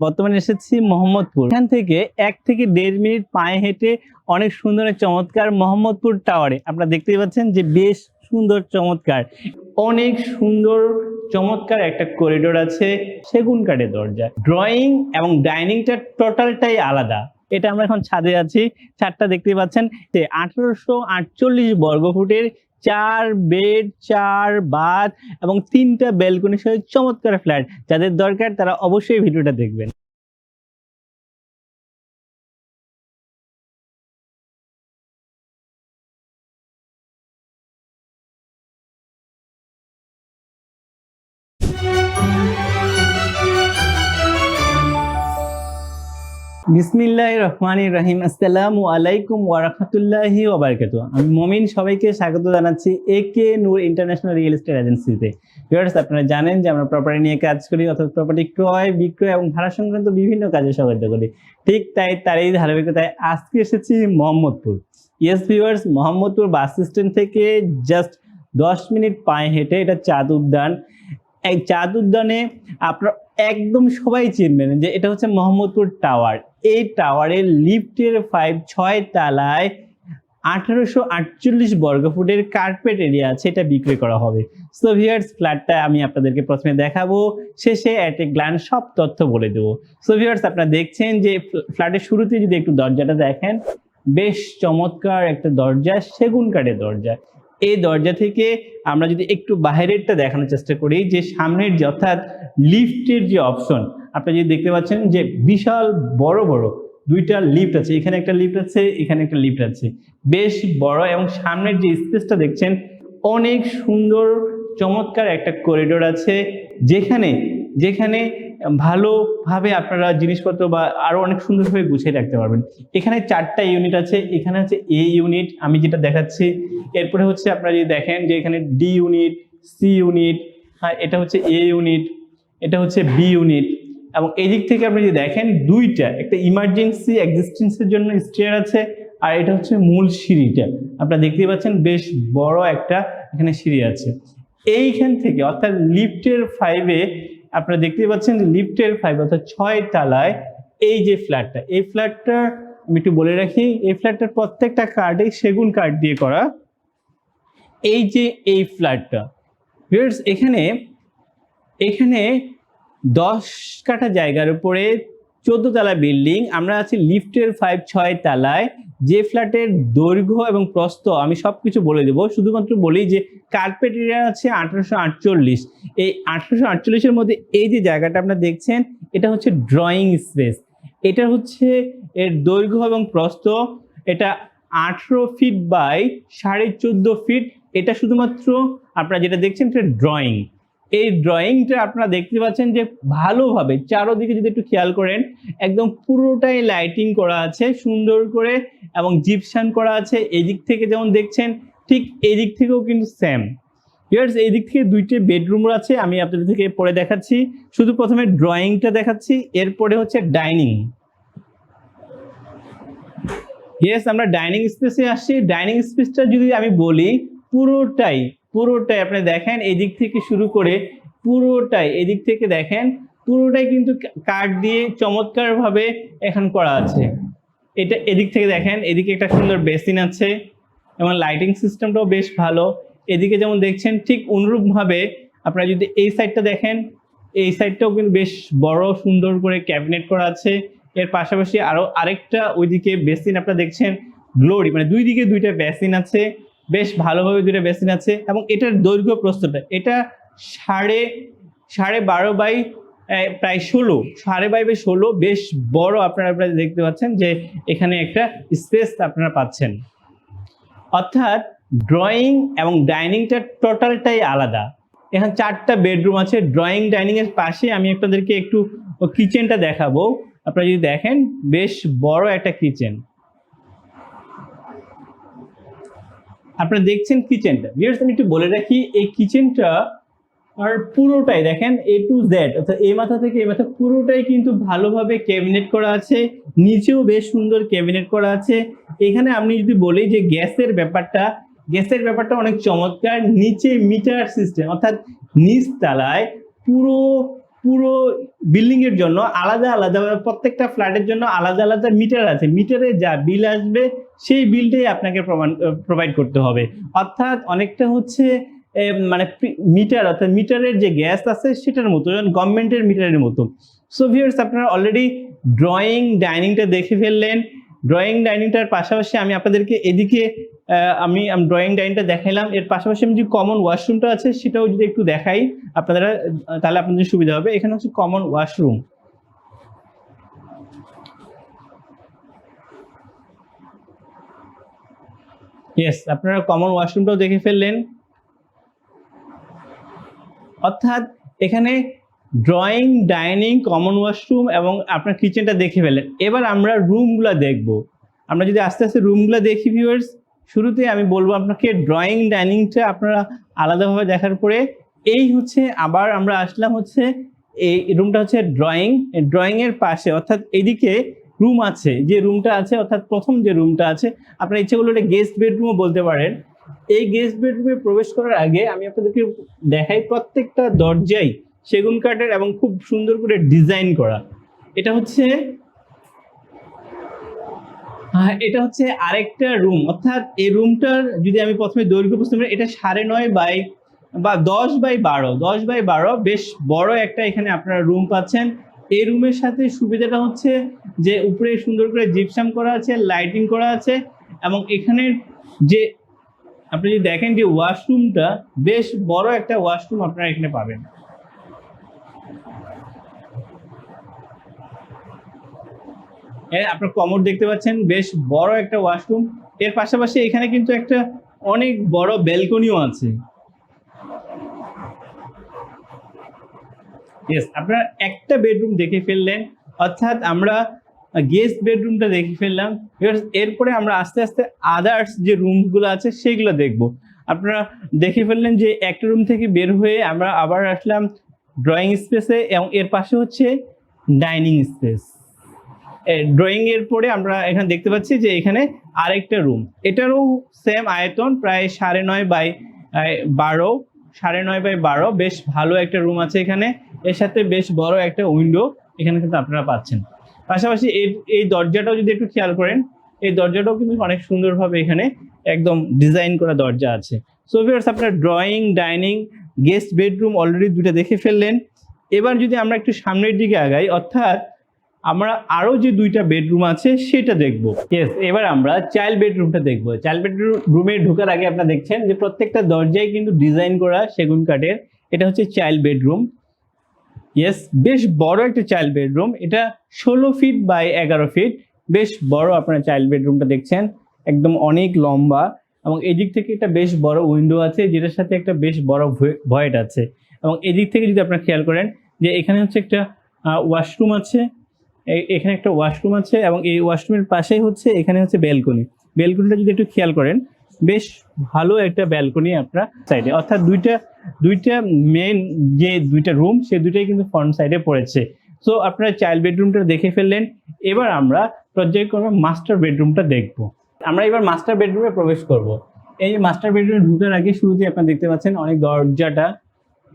বর্তমানে এসেছি মোহাম্মদপুর। এখান থেকে এক থেকে দেড় মিনিট পায়ে হেঁটে অনেক সুন্দর চমৎকার মোহাম্মদপুর টাওয়ারে আপনারা দেখতেই পাচ্ছেন যে বেশ সুন্দর চমৎকার। অনেক সুন্দর চমৎকার একটা করিডোর আছে, সেগুন কাঠের দরজা। ড্রয়িং এবং ডাইনিংটা টোটালটাই আলাদা। এটা আমরা এখন ছাদে আছি। ছাদটা দেখতে পাচ্ছেন যে আঠারোশো আটচল্লিশ বর্গফুটের চার বেড, চার বাথ এবং তিনটা ব্যালকনি সহ চমৎকার ফ্ল্যাট যাদের দরকার তারা অবশ্যই ভিডিওটা দেখবেন। বিসমিল্লাহ রহমান রহিম। আসসালামু আলাইকুম ওয়ারাহমাতুল্লাহি ওবারকাত আমি মমিন, সবাইকে স্বাগত জানাচ্ছি A K Noor international real estate এজেন্সিতে আপনারা জানেন যে আমরা প্রপার্টি নিয়ে কাজ করি, অর্থাৎ প্রপার্টি ক্রয়, বিক্রয় এবং ভাড়া সংক্রান্ত বিভিন্ন কাজে সহায়তা করি। ঠিক তাই, তারই ধারাবাহিকতায় আজকে এসেছি Mohammadpur. Yes viewers Mohammadpur bus stand থেকে জাস্ট দশ মিনিট পায়ে হেঁটে এটা চাঁদ উদ্যান। এই চাঁদ উদ্যানে আপনার একদম সবাই চিনবেন যে এটা হচ্ছে মোহাম্মদপুর টাওয়ার এই টাওয়ারের লিফটের ফাইভ ছয় তালায় আঠারোশো আটচল্লিশ বর্গফুটের কার্পেট এরিয়া আছে, এটা বিক্রি করা হবে। সো ভিয়ার্স ফ্ল্যাটটা আমি আপনাদেরকে প্রথমে দেখাবো, শেষে অ্যাট এ গ্ল্যান্স সব তথ্য বলে দেবো। সো ভিয়ার্স আপনারা দেখছেন যে ফ্ল্যাটের শুরুতে যদি একটু দরজাটা দেখেন, বেশ চমৎকার একটা দরজা, সেগুন কাঠের দরজা। এই দরজা থেকে আমরা যদি একটু বাইরেরটা দেখানোর চেষ্টা করি, যে সামনের যে অর্থাৎ লিফটের যে অপশন, আপনি যদি দেখতে পাচ্ছেন যে বিশাল বড় বড় দুইটা লিফট আছে। এখানে একটা লিফট আছে, এখানে একটা লিফট আছে। বেশ বড় এবং সামনের যে স্পেসটা দেখছেন, অনেক সুন্দর চমৎকার একটা করিডোর আছে, যেখানে যেখানে ভালোভাবে আপনারা জিনিসপত্র বা আরও অনেক সুন্দরভাবে গুছিয়ে রাখতে পারবেন। এখানে চারটা ইউনিট আছে, এখানে হচ্ছে এ ইউনিট আমি যেটা দেখাচ্ছি। এরপরে হচ্ছে আপনারা যদি দেখেন যে এখানে ডি ইউনিট সি ইউনিট হ্যাঁ এটা হচ্ছে এ ইউনিট এটা হচ্ছে বি ইউনিট এবং এই দিক থেকে আপনি যদি দেখেন দুইটা, একটা ইমার্জেন্সি এক্সিস্টেন্সের জন্য স্টেয়ার আছে আর এটা হচ্ছে মূল সিঁড়িটা। আপনারা দেখতেই পাচ্ছেন বেশ বড় একটা এখানে সিঁড়ি আছে। এইখান থেকে অর্থাৎ লিফটের ফাইভে আপনারা দেখতেই পাচ্ছেন লিফটের ফাইভ অর্থাৎ ছয় তালায় এই যে ফ্ল্যাটটা এই ফ্ল্যাটটা আমি একটু বলে রাখি, এই ফ্ল্যাটটার প্রত্যেকটা কার্ডেই সেগুন কার্ড দিয়ে করা। এই যে এই ফ্ল্যাটটা ভিউয়ার্স এখানে এখানে দশ কাঠা জায়গার উপরে চোদ্দ তলা বিল্ডিং আমরা আছি লিফটের ফাইভ ছয় তালায় যে ফ্ল্যাটের দৈর্ঘ্য এবং প্রস্থ আমি সব কিছু বলে দেবো। শুধুমাত্র বলি যে কার্পেট এরিয়া আছে আঠারোশো আটচল্লিশ। এই আঠারোশো আটচল্লিশের মধ্যে এই যে জায়গাটা আপনারা দেখছেন, এটা হচ্ছে ড্রয়িং স্পেস এটা হচ্ছে এর দৈর্ঘ্য এবং প্রস্থ। এটা আঠেরো ফিট বাই সাড়ে চোদ্দ ফিট এটা শুধুমাত্র আপনারা যেটা দেখছেন, এটা ড্রয়িং এই ড্রয়িংটা আপনারা দেখতে পাচ্ছেন যে ভালোভাবে চারোদিকে যদি একটু খেয়াল করেন, একদম পুরোটাই লাইটিং করা আছে, সুন্দর করে এবং জিপসান করা আছে। এদিক থেকে যেমন দেখছেন, ঠিক এদিক থেকেও কিন্তু সেম ইয়ার্স এই দিক থেকে দুইটি বেডরুম আছে, আমি আপনাদের থেকে পরে দেখাচ্ছি। শুধু প্রথমে ড্রয়িংটা দেখাচ্ছি, এরপরে হচ্ছে ডাইনিং ইয়েস আমরা ডাইনিং স্পেসে আসছি। ডাইনিং স্পেসটা যদি আমি বলি, পুরোটাই পুরোটাই আপনি দেখেন, এদিক থেকে শুরু করে পুরোটাই, এদিক থেকে দেখেন, পুরোটাই কিন্তু কাঠ দিয়ে চমৎকারভাবে এখন করা আছে। এটা এদিক থেকে দেখেন, এদিকে একটা সুন্দর বেসিন আছে এবং লাইটিং সিস্টেমটাও বেশ ভালো। এদিকে যেমন দেখছেন, ঠিক অনুরূপভাবে আপনারা যদি এই সাইডটা দেখেন, এই সাইডটাও কিন্তু বেশ বড়, সুন্দর করে ক্যাবিনেট করা আছে। এর পাশাপাশি আরও আরেকটা ওইদিকে বেসিন আপনারা দেখছেন, গ্লোরি মানে দুই দিকে দুইটা বেসিন আছে। বেশ ভালোভাবে দুটো বেসিন আছে এবং এটার দৈর্ঘ্য প্রস্তুতটা এটা সাড়ে সাড়ে বারো বাই প্রায় ষোলো, সাড়ে বাই বাই ষোলো, বেশ বড় আপনারা আপনারা দেখতে পাচ্ছেন যে এখানে একটা স্পেস আপনারা পাচ্ছেন। অর্থাৎ ড্রয়িং এবং ডাইনিংটা টোটালটাই আলাদা। এখানে চারটা বেডরুম আছে, ড্রয়িং ডাইনিংয়ের পাশে আমি আপনাদেরকে একটু কিচেনটা দেখাবো। আপনারা যদি দেখেন, বেশ বড় একটা কিচেন। আপনারা দেখছেন কিচেনটা। ভিউয়ার্স আমি একটু বলে রাখি, এই কিচেনটা আর পুরোটাই দেখেন এ টু জেড অর্থাৎ এই মাথা থেকে এই মাথা পুরোটাই কিন্তু ভালোভাবে ক্যাবিনেট করা আছে, নিচেও বেশ সুন্দর ক্যাবিনেট করা আছে। এখানে আমি যদি বলি যে গ্যাসের ব্যাপারটা গ্যাসের ব্যাপারটা অনেক চমৎকার, নিচে মিটার সিস্টেম অর্থাৎ নিচ তলায় পুরো পুরো বিল্ডিং এর জন্য আলাদা আলাদা, প্রত্যেকটা ফ্ল্যাটের জন্য আলাদা আলাদা মিটার আছে। মিটারে যা বিল আসবে সেই বিলটাই আপনাকে প্রমাণ প্রোভাইড করতে হবে। অর্থাৎ অনেকটা হচ্ছে মানে মিটার অর্থাৎ মিটারের যে গ্যাস আছে সেটার মতো গভর্নমেন্টের মিটারের মতো। সো ভিউয়ার্স আপনারা অলরেডি ড্রয়িং ডাইনিংটা দেখে ফেললেন। ড্রয়িং ডাইনিংটার পাশাপাশি আমি আপনাদেরকে এদিকে আমি ড্রয়িং ডাইনিংটা দেখাইলাম। এর পাশাপাশি আমি যে কমন ওয়াশরুমটা আছে সেটাও যদি একটু দেখাই, আপনারা, তাহলে আপনাদের সুবিধা হবে। এখানে হচ্ছে কমন ওয়াশরুম ইয়েস আপনারা কমন ওয়াশরুমটাও দেখে ফেললেন। অর্থাৎ এখানে ড্রয়িং ডাইনিং কমন ওয়াশরুম এবং আপনার কিচেনটা দেখে ফেলেন এবার আমরা রুমগুলো দেখব। আমরা যদি আস্তে আস্তে রুমগুলো দেখি ভিউয়ার্স শুরুতে আমি বলব আপনাকে ড্রয়িং ডাইনিংটা আপনারা আলাদাভাবে দেখার পরে এই হচ্ছে আবার আমরা আসলাম হচ্ছে এই রুমটা হচ্ছে ড্রয়িং ড্রয়িংয়ের পাশে, অর্থাৎ এদিকে রুম আছে, যে রুমটা আছে, অর্থাৎ প্রথম যে রুমটা আছে, আপনার ইচ্ছে করলে গেস্ট বেডরুমও বলতে পারেন। এই গেস্ট বেডরুমে প্রবেশ করার আগে আমি আপনাদেরকে দেখাই প্রত্যেকটা দরজাই সেগুন কাঠের এবং খুব সুন্দর করে ডিজাইন করা। এটা হচ্ছে এটা হচ্ছে আরেকটা রুম অর্থাৎ এই রুমটার যদি আমি প্রথমে দৈর্ঘ্য প্রস্তুত করি, এটা সাড়ে নয় বাই, বা দশ বাই বারো, দশ বাই বারো, বেশ বড় একটা এখানে আপনারা রুম পাচ্ছেন। এই রুমের সাথে সুবিধাটা হচ্ছে যে উপরে সুন্দর করে জিপসাম করা আছে লাইটিং করা আছে এবং এখানের যে আপনি যদি দেখেন যে ওয়াশরুমটা বেশ বড় একটা ওয়াশরুম আপনারা এখানে পাবেন। আপনার কমর দেখতে পাচ্ছেন, বেশ বড় একটা ওয়াশরুম এর পাশাপাশি এখানে কিন্তু একটা অনেক বড় ব্যালকনিও আছে। ইয়েস আপনারা একটা বেডরুম দেখে ফেললেন, অর্থাৎ আমরা গেস্ট বেডরুমটা দেখে ফেললাম এরপরে আমরা আস্তে আস্তে আদার্স যে রুমগুলো আছে সেগুলো দেখব। আপনারা দেখে ফেললেন যে একটা রুম থেকে বের হয়ে আমরা আবার আসলাম ড্রয়িং স্পেসে এবং এর পাশে হচ্ছে ডাইনিং স্পেস ড্রয়িং এর পরে আমরা এখানে দেখতে পাচ্ছি যে এখানে আরেকটা রুম এটারও সেম আয়তন, প্রায় সাড়ে নয় বাই বারো। সাড়ে নয় বাই বারো। বেশ ভালো একটা রুম আছে এখানে। এর সাথে বেশ বড় একটা উইন্ডো এখানে কিন্তু আপনারা পাচ্ছেন। পাশাপাশি এই এই দরজাটাও যদি একটু খেয়াল করেন, এই দরজাটাও কিন্তু অনেক সুন্দরভাবে এখানে একদম ডিজাইন করা দরজা আছে। সো ভিউয়ার্স আপনার drawing dining guest bedroom already দুটো দেখে ফেললেন। এবার যদি আমরা একটু সামনের দিকে আগাই, অর্থাৎ আমরা আরও যে দুইটা বেডরুম আছে, সেটা দেখব। ইয়েস এবার আমরা চাইল্ড বেডরুমটা দেখব। চাইল্ড বেডরুমে ঢোকার আগে আপনারা দেখছেন যে প্রত্যেকটা দরজায় কিন্তু ডিজাইন করা সেগুন কাঠের, এটা হচ্ছে চাইল্ড বেডরুম ইয়েস বেশ বড় একটা চাইল্ড বেডরুম এটা ষোলো ফিট বাই এগারো ফিট বেশ বড় আপনারা চাইল্ড বেডরুমটা দেখছেন, একদম অনেক লম্বা। এবং এদিক থেকে একটা বেশ বড় উইন্ডো আছে, যেটার সাথে একটা বেশ বড় ভয়েট আছে। এবং এদিক থেকে যদি আপনারা খেয়াল করেন যে এখানে হচ্ছে একটা ওয়াশরুম আছে। এখানে একটা ওয়াশরুম আছে এবং এই ওয়াশরুমের পাশেই হচ্ছে, এখানে হচ্ছে ব্যালকনি ব্যালকনিটা যদি একটু খেয়াল করেন, বেশ ভালো একটা ব্যালকনি আপনার সাইডে। অর্থাৎ দুইটা দুইটা মেন যে দুইটা রুম সে দুইটাই কিন্তু ফ্রন্ট সাইডে পড়েছে। সো আপনারা চাইল্ড বেডরুমটা দেখে ফেললেন। এবার আমরা পর্যায়ক্রমে মাস্টার বেডরুমটা দেখব। আমরা এবার মাস্টার বেডরুমে প্রবেশ করব। এই মাস্টার বেডরুমে ঢুকার আগে শুরুতে আপনারা দেখতে পাচ্ছেন অনেক দরজাটা।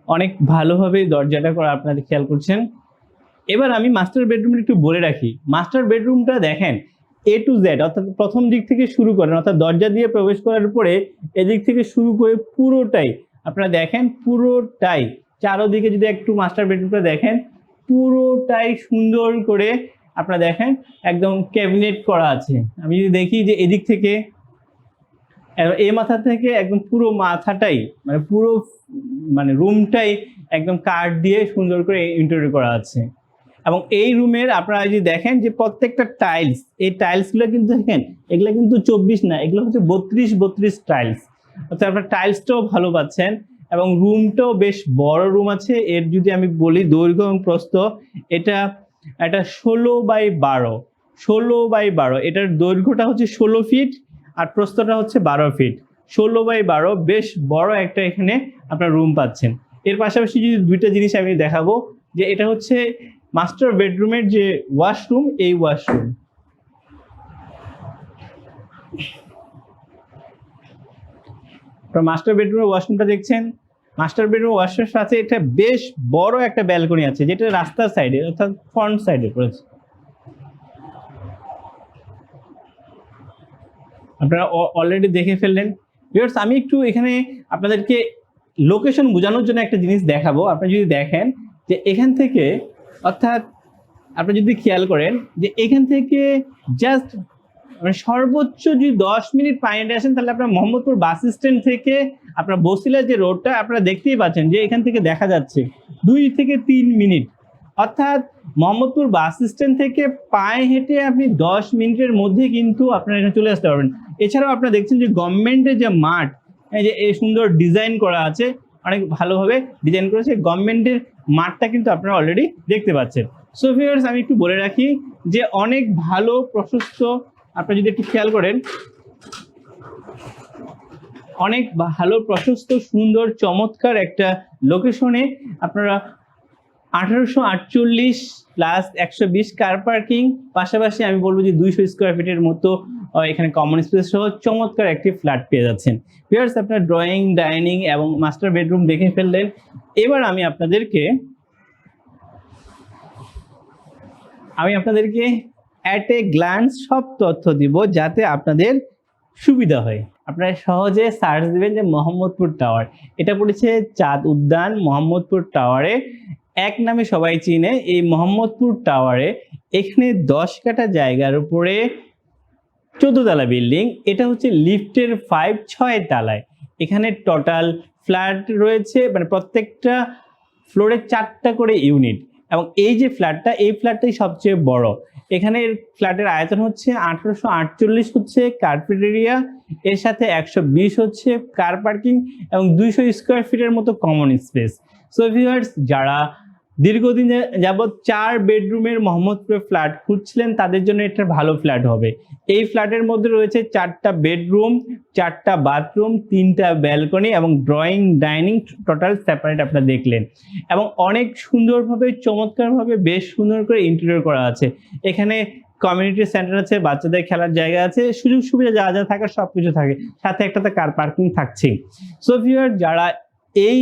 অনেক ভালোভাবে দরজাটা করা আপনারা খেয়াল করছেন। এবার আমি মাস্টার বেডরুমটা একটু বলে রাখি। মাস্টার বেডরুমটা দেখেন এ টু জেড অর্থাৎ প্রথম দিক থেকে শুরু করেন, অর্থাৎ দরজা দিয়ে প্রবেশ করার পরে এদিক থেকে শুরু করে পুরোটাই, আপনারা দেখেন পুরোটাই, চারোদিকে যদি একটু মাস্টার বেডরুমটা দেখেন, পুরোটাই সুন্দর করে আপনারা দেখেন একদম ক্যাবিনেট করা আছে। আমি যদি দেখি যে এদিক থেকে, এ- মাথা থেকে একদম পুরো মাথাটাই মানে পুরো মানে রুমটাই একদম কাঠ দিয়ে সুন্দর করে ইন্টারভিউ করা আছে। এবং এই রুমের আপনারা যদি দেখেন যে প্রত্যেকটা টাইলস এই টাইলসগুলো কিন্তু দেখেন, এগুলো কিন্তু চব্বিশ না, এগুলো হচ্ছে বত্রিশ বত্রিশ টাইলস অর্থাৎ আপনার টাইলসটাও ভালো পাচ্ছেন এবং রুমটাও বেশ বড় রুম আছে। এর যদি আমি বলি দৈর্ঘ্য এবং প্রস্থ, এটা এটা ষোলো বাই বারো, ষোলো বাই বারো। এটার দৈর্ঘ্যটা হচ্ছে ষোলো ফিট আর প্রস্থটা হচ্ছে বারো ফিট ষোলো বাই বারো, বেশ বড় একটা এখানে আপনার রুম পাচ্ছেন। এর পাশাপাশি যদি দুইটা জিনিস আমি দেখাবো, যে এটা হচ্ছে মাস্টার বেডরুমের যে ওয়াশরুম, এই ওয়াশরুম। মাস্টার বেডরুমের ওয়াশরুমটা দেখছেন? মাস্টার বেডরুম ওয়াশের সাথে একটা বেশ বড় একটা ব্যালকনি আছে, যেটা রাস্তার সাইডে, অর্থাৎ ফ্রন্ট সাইডে পড়েছে আপনারা অলরেডি দেখে ফেললেন। ভিউয়ার্স আমি একটু এখানে আপনাদেরকে লোকেশন বোঝানোর জন্য একটা জিনিস দেখাবো। আপনি যদি দেখেন যে এখান থেকে অর্থাৎ আপনি যদি খেয়াল করেন যে এখান থেকে জাস্ট মানে সর্বোচ্চ যদি দশ মিনিট পানিতে আসেন, তাহলে আপনার মোহাম্মদপুর বাস স্ট্যান্ড থেকে আপনার বসিলার যে রোডটা আপনারা দেখতেই পাচ্ছেন যে এখান থেকে দেখা যাচ্ছে দুই থেকে তিন মিনিট। অর্থাৎ মোহাম্মদপুর বাস স্ট্যান্ড থেকে পায়ে হেঁটে আপনি দশ মিনিটের মধ্যে কিন্তু আপনারা এখানে চলে আসতে পারবেন। এছাড়াও আপনারা দেখছেন যে গভর্নমেন্টের যে মাঠ, এই যে এই সুন্দর ডিজাইন করা আছে, অনেক ভালোভাবে ডিজাইন করেছে। গভর্নমেন্টের মাঠটা কিন্তু আপনারা অলরেডি দেখতে পাচ্ছেন। সো ভিউয়ার্স আমি একটু বলে রাখি যে অনেক ভালো, প্রশস্ত, আপনারা যদি একটু খেয়াল করেন, অনেক ভালো, প্রশস্ত, সুন্দর, চমৎকার একটা লোকেশনে আপনারা আঠারোশো আটচল্লিশ প্লাস একশো বিশ কার পার্কিং পাশাপাশি আমি বলব যে দুইশো স্কোয়ার ফিটের মতো এখানে কমন স্পেস সহ চমৎকার একটি ফ্ল্যাট পেয়ে যাচ্ছেন। ভিউয়ার্স আপনার ড্রয়িং ডাইনিং এবং মাস্টার বেডরুম দেখে ফেললেন। এবার আমি আপনাদেরকে আমি আপনাদেরকে অ্যাট এ গ্ল্যান্স সব তথ্য দিব যাতে আপনাদের সুবিধা হয়। আপনারা সহজে সার্চ দিবেন যে মোহাম্মদপুর টাওয়ার এটা পড়েছে চাঁদ উদ্যান, মোহাম্মদপুর টাওয়ারে এক নামে সবাই চিনে এই মোহাম্মদপুর টাওয়ারে এখানে দশ কাঠা জায়গার উপরে চোদ্দতলা বিল্ডিং এটা হচ্ছে লিফটের ফাইভ ছয় তালায়। এখানে টোটাল ফ্ল্যাট রয়েছে মানে প্রত্যেকটা ফ্লোরে চারটা করে ইউনিট এবং এই যে ফ্ল্যাটটা এই ফ্ল্যাটটাই সবচেয়ে বড়। এখানে ফ্ল্যাটের আয়তন হচ্ছে আঠারোশো আটচল্লিশ হচ্ছে কার্পেট এরিয়া এর সাথে একশো বিশ হচ্ছে কার পার্কিং এবং দুইশো স্কোয়ার ফিটের মতো কমন স্পেস সো ভিউয়ার্স যারা দীর্ঘদিন যাবৎ চার বেডরুমের মোহাম্মদপুরে ফ্ল্যাট খুঁজছিলেন, তাদের জন্য এটা ভালো ফ্ল্যাট হবে। এই ফ্ল্যাটের মধ্যে রয়েছে চারটা বেডরুম, চারটা বাথরুম, তিনটা ব্যালকনি এবং ড্রয়িং, ডাইনিং টোটাল সেপারেট আপনারা দেখলেন। এবং অনেক সুন্দরভাবে, চমৎকারভাবে, বেশ সুন্দর করে ইন্টেরিয়র করা আছে। এখানে কমিউনিটি সেন্টার আছে, বাচ্চাদের খেলার জায়গা আছে সুযোগ সুবিধা যা যা থাকার সব কিছু থাকে। সাথে একটাতে কার পার্কিং থাকছেই। সো ভিউয়ার যারা এই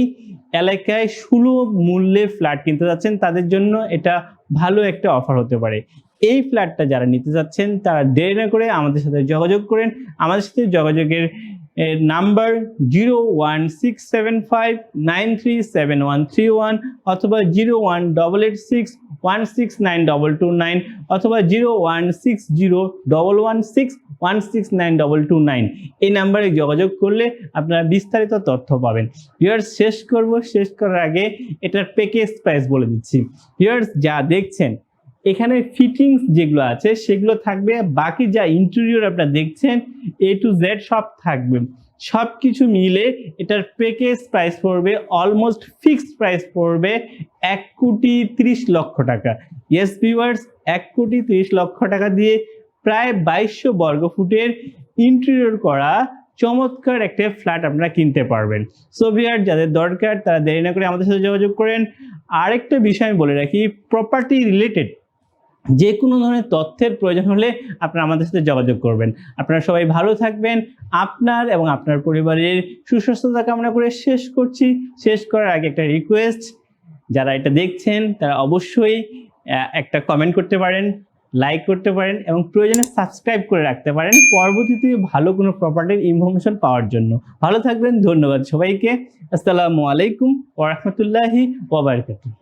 এলাকায় সুলভ মূল্যে ফ্ল্যাট কিনতে যাচ্ছেন, তাদের জন্য এটা ভালো একটা অফার হতে পারে। এই ফ্ল্যাটটা যারা নিতে যাচ্ছেন, তারা দেরি না করে আমাদের সাথে যোগাযোগ করেন। আমাদের সাথে যোগাযোগের number zero one six seven five nine three seven one three one অথবা zero one double eight six one six nine double two nine অথবা zero one six zero double one six one six nine double two nine. এই নাম্বারে যোগাযোগ করলে আপনারা বিস্তারিত তথ্য পাবেন। ভিউয়ার্স শেষ করব। শেষ করার আগে এটার প্যাকেজ প্রাইস বলে দিচ্ছি। ভিউয়ার্স যা দেখছেন এখানে ফিটিংস যেগুলো আছে, সেগুলো থাকবে। বাকি যা ইন্টেরিয়র আপনারা দেখছেন এ টু জেড সব থাকবে। সব কিছু মিলে এটার প্যাকেজ প্রাইস পড়বে অলমোস্ট ফিক্সড প্রাইস পড়বে এক কোটি তিরিশ লক্ষ টাকা। ইয়েস ভিউয়ার্স এক কোটি তিরিশ লক্ষ টাকা দিয়ে প্রায় বাইশশো বর্গ ফুটের ইন্টেরিয়র করা চমৎকার একটা ফ্ল্যাট আপনারা কিনতে পারবেন। সো যাদের দরকার, তারা দেরি না করে আমাদের সাথে যোগাযোগ করেন। আরেকটা বিষয় আমি বলে রাখি প্রপার্টি রিলেটেড যে কোনো ধরনের তথ্যের প্রয়োজন হলে আপনারা আমাদের সাথে যোগাযোগ করবেন। আপনারা সবাই ভালো থাকবেন। আপনার এবং আপনার পরিবারের সুস্বাস্থ্যতা কামনা করে শেষ করছি। শেষ করার আগে একটা রিকোয়েস্ট যারা এটা দেখছেন, তারা অবশ্যই একটা কমেন্ট করতে পারেন লাইক করতে পারেন এবং প্রয়োজনে সাবস্ক্রাইব করে রাখতে পারেন পরবর্তীতে ভালো কোনো প্রপার্টির ইনফরমেশন পাওয়ার জন্য। ভালো থাকবেন, ধন্যবাদ সবাইকে। আসসালামু আলাইকুম ওরহমতুল্লাহি ওবরাকাতুহ